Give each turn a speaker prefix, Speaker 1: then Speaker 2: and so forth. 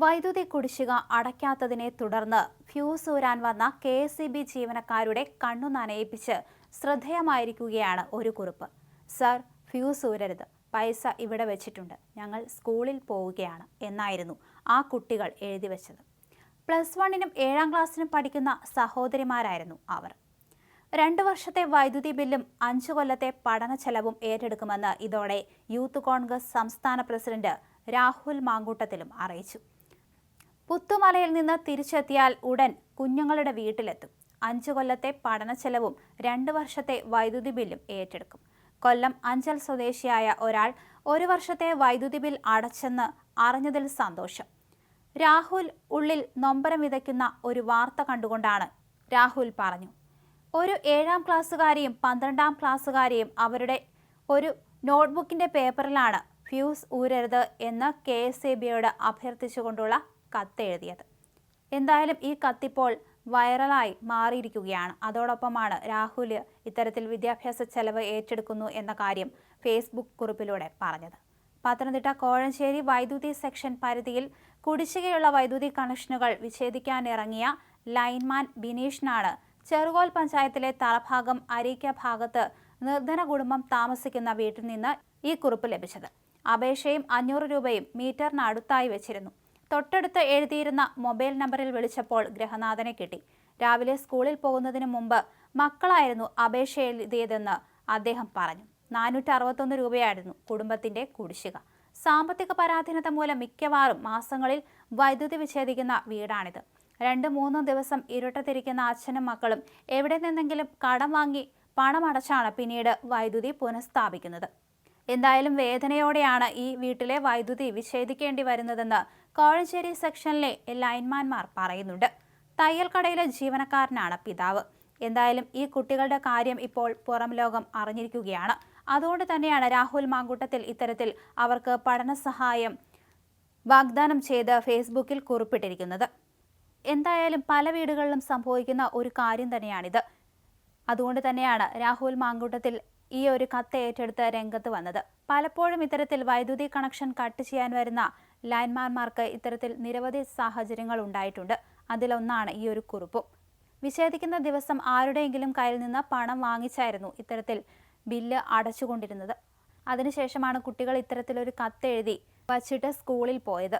Speaker 1: വൈദ്യുതി കുടിശ്ശിക അടയ്ക്കാത്തതിനെ തുടർന്ന് ഫ്യൂസ് ഊരാൻ വന്ന കെ എസ് ഇ ബി ജീവനക്കാരുടെ കണ്ണു നനയിപ്പിച്ച് ശ്രദ്ധേയമായിരിക്കുകയാണ് ഒരു കുറിപ്പ്. സർ ഫ്യൂസ് ഊരരുത്. പൈസ ഇവിടെ വെച്ചിട്ടുണ്ട്. ഞങ്ങൾ സ്കൂളിൽ പോവുകയാണ് എന്നായിരുന്നു ആ കുട്ടികൾ എഴുതി വെച്ചത്. പ്ലസ് വണ്ണിനും ഏഴാം ക്ലാസ്സിനും പഠിക്കുന്ന സഹോദരിമാരായിരുന്നു അവർ. രണ്ടു വർഷത്തെ വൈദ്യുതി ബില്ലും അഞ്ചു കൊല്ലത്തെ പഠന ചെലവും ഏറ്റെടുക്കുമെന്ന് ഇതോടെ യൂത്ത് കോൺഗ്രസ് സംസ്ഥാന പ്രസിഡന്റ് രാഹുൽ മാങ്കൂട്ടത്തിലും അറിയിച്ചു. പുത്തുമലയിൽ നിന്ന് തിരിച്ചെത്തിയാൽ ഉടൻ കുഞ്ഞുങ്ങളുടെ വീട്ടിലെത്തും. അഞ്ചു കൊല്ലത്തെ പഠന ചെലവും രണ്ട് വർഷത്തെ വൈദ്യുതി ബില്ലും ഏറ്റെടുക്കും. കൊല്ലം അഞ്ചൽ സ്വദേശിയായ ഒരാൾ ഒരു വർഷത്തെ വൈദ്യുതി ബിൽ അടച്ചെന്ന് അറിഞ്ഞതിൽ സന്തോഷം. രാഹുൽ ഉള്ളിൽ നൊമ്പരം വിതയ്ക്കുന്ന ഒരു വാർത്ത കണ്ടുകൊണ്ടാണ് രാഹുൽ പറഞ്ഞു. ഒരു ഏഴാം ക്ലാസ്സുകാരെയും പന്ത്രണ്ടാം ക്ലാസ്സുകാരെയും അവരുടെ ഒരു നോട്ട്ബുക്കിന്റെ പേപ്പറിലാണ് ഫ്യൂസ് ഊരരുത് എന്ന് കെ എസ് എ ബിയോട് അഭ്യർത്ഥിച്ചുകൊണ്ടുള്ള കത്ത് എഴുതിയത് എന്തായാലും ഈ കത്തിപ്പോൾ വൈറലായി മാറിയിരിക്കുകയാണ്. അതോടൊപ്പമാണ് രാഹുൽ ഇത്തരത്തിൽ വിദ്യാഭ്യാസ ചെലവ് ഏറ്റെടുക്കുന്നു എന്ന കാര്യം ഫേസ്ബുക്ക് കുറിപ്പിലൂടെ പറഞ്ഞത്. പത്തനംതിട്ട കോഴഞ്ചേരി വൈദ്യുതി സെക്ഷൻ പരിധിയിൽ കുടിശ്ശികയുള്ള വൈദ്യുതി കണക്ഷനുകൾ വിച്ഛേദിക്കാനിറങ്ങിയ ലൈൻമാൻ ബിനീഷിനാണ് ചെറുകോൽ പഞ്ചായത്തിലെ തറഭാഗം അരീക്ക ഭാഗത്ത് നിർധന കുടുംബം താമസിക്കുന്ന വീട്ടിൽ നിന്ന് ഈ കുറിപ്പ് ലഭിച്ചത്. അപേക്ഷയും അഞ്ഞൂറ് രൂപയും മീറ്ററിനടുത്തായി വെച്ചിരുന്നു. തൊട്ടടുത്ത് എഴുതിയിരുന്ന മൊബൈൽ നമ്പറിൽ വിളിച്ചപ്പോൾ ഗ്രഹനാഥനെ കിട്ടി. രാവിലെ സ്കൂളിൽ പോകുന്നതിന് മുമ്പ് മക്കളായിരുന്നു അപേക്ഷ എഴുതിയതെന്ന് അദ്ദേഹം പറഞ്ഞു. നാനൂറ്റി അറുപത്തൊന്ന് രൂപയായിരുന്നു കുടുംബത്തിന്റെ കുടിശ്ശിക. സാമ്പത്തിക പരാധീനത മൂലം മിക്കവാറും മാസങ്ങളിൽ വൈദ്യുതി വിച്ഛേദിക്കുന്ന വീടാണിത്. രണ്ട് മൂന്നും ദിവസം ഇരുട്ടത്തിരിക്കുന്ന അച്ഛനും മക്കളും എവിടെ നിന്നെങ്കിലും കടം വാങ്ങി പണമടച്ചാണ് പിന്നീട് വൈദ്യുതി പുനഃസ്ഥാപിക്കുന്നത്. എന്തായാലും വേദനയോടെയാണ് ഈ വീട്ടിലെ വൈദ്യുതി വിച്ഛേദിക്കേണ്ടി വരുന്നതെന്ന് കോഴഞ്ചേരി സെക്ഷനിലെ ലൈൻമാൻമാർ പറയുന്നുണ്ട്. തയ്യൽ കടയിലെ ജീവനക്കാരനാണ് പിതാവ്. എന്തായാലും ഈ കുട്ടികളുടെ കാര്യം ഇപ്പോൾ പുറം ലോകം അറിഞ്ഞിരിക്കുകയാണ്. അതുകൊണ്ട് തന്നെയാണ് രാഹുൽ മാങ്കൂട്ടത്തിൽ ഇത്തരത്തിൽ അവർക്ക് പഠന സഹായം വാഗ്ദാനം ചെയ്ത് ഫേസ്ബുക്കിൽ കുറിപ്പിട്ടിരിക്കുന്നത്. എന്തായാലും പല വീടുകളിലും സംഭവിക്കുന്ന ഒരു കാര്യം തന്നെയാണിത്. അതുകൊണ്ട് തന്നെയാണ് രാഹുൽ മാങ്കൂട്ടത്തിൽ ഈ ഒരു കത്ത് ഏറ്റെടുത്ത് രംഗത്ത് വന്നത്. പലപ്പോഴും ഇത്തരത്തിൽ വൈദ്യുതി കണക്ഷൻ കട്ട് ചെയ്യാൻ വരുന്ന ലൈൻമാർമാർക്ക് ഇത്തരത്തിൽ നിരവധി സാഹചര്യങ്ങൾ ഉണ്ടായിട്ടുണ്ട്. അതിലൊന്നാണ് ഈ ഒരു കുറിപ്പും. വിച്ഛേദിക്കുന്ന ദിവസം ആരുടെയെങ്കിലും കയ്യിൽ നിന്ന് പണം വാങ്ങിച്ചായിരുന്നു ഇത്തരത്തിൽ ബില്ല് അടച്ചുകൊണ്ടിരുന്നത്. അതിനുശേഷമാണ് കുട്ടികൾ ഇത്തരത്തിലൊരു കത്തെഴുതി വച്ചിട്ട് സ്കൂളിൽ പോയത്.